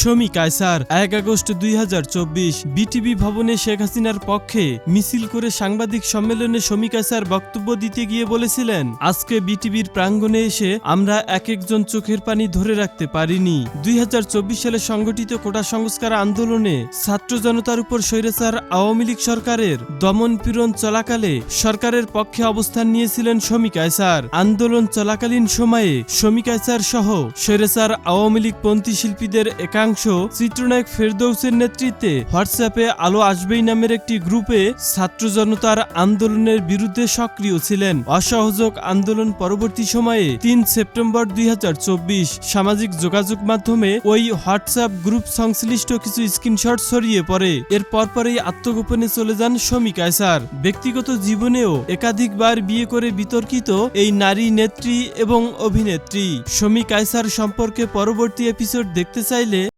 শমী কায়সার এক আগস্ট দুই হাজার চব্বিশ বিটিভি ভবনে শেখ হাসিনার পক্ষে মিছিল করে সাংবাদিক সম্মেলনে শমী কায়সার বক্তব্য দিতে গিয়ে বলেছিলেন, আজকে বিটিভির প্রাঙ্গণে এসে আমরা এক একজন চোখের পানি ধরে রাখতে পারিনি। দুই হাজার চব্বিশ সালে সংগঠিত কোটা সংস্কার আন্দোলনে ছাত্র জনতার উপর স্বৈরাচার আওয়ামী লীগ সরকারের দমন পীড়ন চলাকালে সরকারের পক্ষে অবস্থান নিয়েছিলেন শমী কায়সার। আন্দোলন চলাকালীন সময়ে শমী কায়সার সহ স্বৈরাচার আওয়ামী লীগ পন্থী শিল্পীদের একাংশ চিত্রনায়ক ফেরদৌসের নেতৃত্বে হোয়াটসঅ্যাপে আলো আসবেই নামের একটি গ্রুপে ছাত্র জনতার আন্দোলনের বিরুদ্ধে সক্রিয় ছিলেন। অসহযোগ আন্দোলন পরবর্তী সময়ে তিন সেপ্টেম্বর দুই সামাজিক যোগাযোগ মাধ্যমে ওই হোয়াটসঅ্যাপ গ্রুপ সংশ্লিষ্ট কিছু স্ক্রিনশট ছড়িয়ে পড়ে। এর পরপরই আত্মগোপনে চলে যান শমী কায়সার। ব্যক্তিগত জীবনেও একাধিকবার বিয়ে করে বিতর্কিত এই নারী নেত্রী এবং অভিনেত্রী। শমী কায়সার সম্পর্কে পরবর্তী এপিসোড দেখতে চাইলে